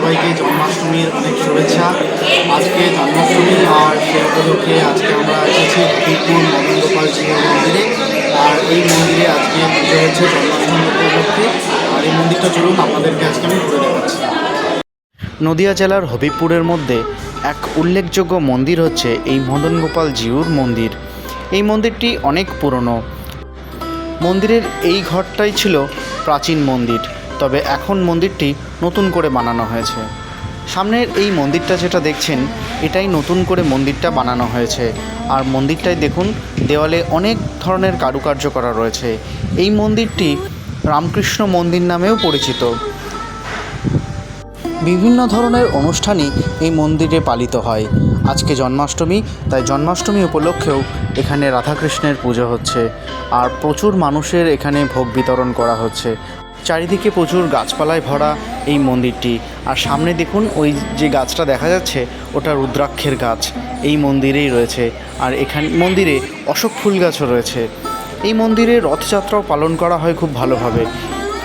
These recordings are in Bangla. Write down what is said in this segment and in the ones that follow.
সবাইকে জন্মাষ্টমীর অনেক শুভেচ্ছা। আজকে জন্মাষ্টমী আর সেই উপলক্ষে আজকে আমরা এসেছি হবিপুর মদন গোপাল মন্দিরে। আর এই মন্দিরে আজকে পুজো হচ্ছে জন্মাষ্টমী উপলক্ষে। আর এই মন্দিরটা চলুন আপনাদেরকে আজকে আমি ঘুরে দেখাচ্ছি। নদিয়া জেলার হবিপুরের মধ্যে এক উল্লেখযোগ্য মন্দির হচ্ছে এই মদন গোপাল জিউর মন্দির। এই মন্দিরটি অনেক পুরনো। মন্দিরের এই ঘরটাই ছিল প্রাচীন মন্দির। তবে এখন মন্দিরটি নতুন করে বানানো হয়েছে। সামনের এই মন্দিরটা যেটা দেখছেন, এটাই নতুন করে মন্দিরটা বানানো হয়েছে। আর মন্দিরটাই দেখুন, দেওয়ালে অনেক ধরনের কারুকার্য করা রয়েছে। এই মন্দিরটি রামকৃষ্ণ মন্দির নামেও পরিচিত। বিভিন্ন ধরনের অনুষ্ঠানই এই মন্দিরে পালিত হয়। আজকে জন্মাষ্টমী, তাই জন্মাষ্টমী উপলক্ষেও এখানে রাধাকৃষ্ণের পুজো হচ্ছে। আর প্রচুর মানুষের এখানে ভোগ বিতরণ করা হচ্ছে। চারিদিকে প্রচুর গাছপালায় ভরা এই মন্দিরটি। আর সামনে দেখুন, ওই যে গাছটা দেখা যাচ্ছে, ওটা রুদ্রাক্ষের গাছ। এই মন্দিরেই রয়েছে। আর এখানে, মন্দিরে অশোক ফুল গাছও রয়েছে। এই মন্দিরে রথযাত্রাও পালন করা হয় খুব ভালোভাবে।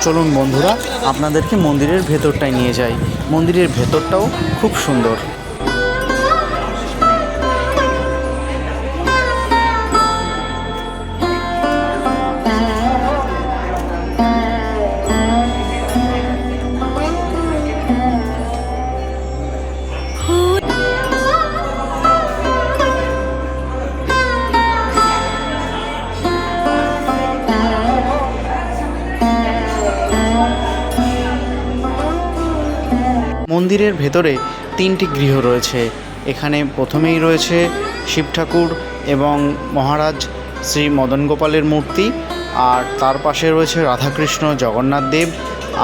চলুন বন্ধুরা, আপনাদেরকে মন্দিরের ভেতরটায় নিয়ে যাই। মন্দিরের ভেতরটাও খুব সুন্দর। মন্দিরের ভেতরে তিনটি গৃহ রয়েছে। এখানে প্রথমেই রয়েছে শিব ঠাকুর এবং মহারাজ শ্রী মদন গোপালের মূর্তি, আর তার পাশে রয়েছে রাধাকৃষ্ণ, জগন্নাথ দেব,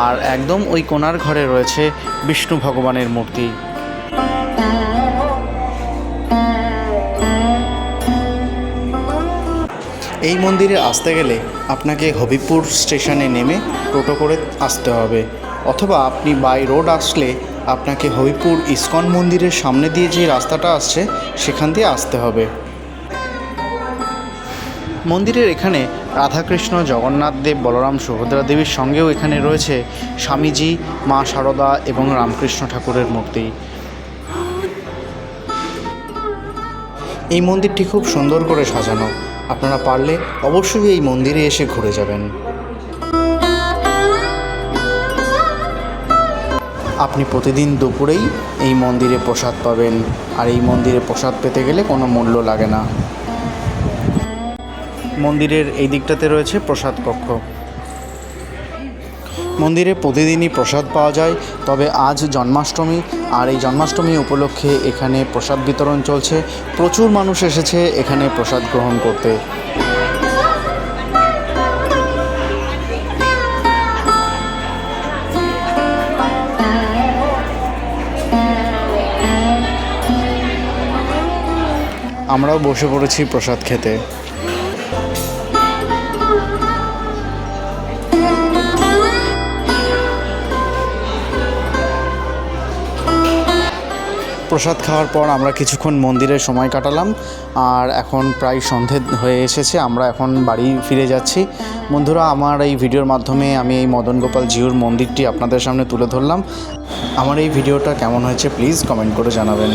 আর একদম ওই কোণার ঘরে রয়েছে বিষ্ণু ভগবানের মূর্তি। এই মন্দিরে আসতে গেলে আপনাকে হবিপুর স্টেশনে নেমে টোটো করে আসতে হবে, অথবা আপনি বাই রোড আসলে আপনাকে হবিপুর ইস্কন মন্দিরের সামনে দিয়ে যে রাস্তাটা আসছে, সেখান দিয়ে আসতে হবে। মন্দিরের এখানে রাধাকৃষ্ণ, জগন্নাথ দেব, বলরাম সুভদ্রা দেবীর সঙ্গেও এখানে রয়েছে স্বামীজি, মা সারদা এবং রামকৃষ্ণ ঠাকুরের মূর্তি। এই মন্দিরটি খুব সুন্দর করে সাজানো। আপনারা পারলে অবশ্যই এই মন্দিরে এসে ঘুরে যাবেন। আপনি প্রতিদিন দুপুরেই এই মন্দিরে প্রসাদ পাবেন। আর এই মন্দিরে প্রসাদ পেতে গেলে কোনো মূল্য লাগে না। মন্দিরের এই দিকটাতে রয়েছে প্রসাদ কক্ষ। মন্দিরে প্রতিদিনই প্রসাদ পাওয়া যায়, তবে আজ জন্মাষ্টমী, আর এই জন্মাষ্টমী উপলক্ষে এখানে প্রসাদ বিতরণ চলছে। প্রচুর মানুষ এসেছে এখানে প্রসাদ গ্রহণ করতে। আমরাও বসে পড়েছি প্রসাদ খেতে। প্রসাদ খাওয়ার পর আমরা কিছুক্ষণ মন্দিরে সময় কাটালাম, আর এখন প্রায় সন্ধে হয়ে এসেছে, আমরা এখন বাড়ি ফিরে যাচ্ছি। বন্ধুরা, আমার এই ভিডিওর মাধ্যমে আমি এই মদন গোপাল জিউর মন্দিরটি আপনাদের সামনে তুলে ধরলাম। আমার এই ভিডিওটা কেমন হয়েছে প্লিজ কমেন্ট করে জানাবেন।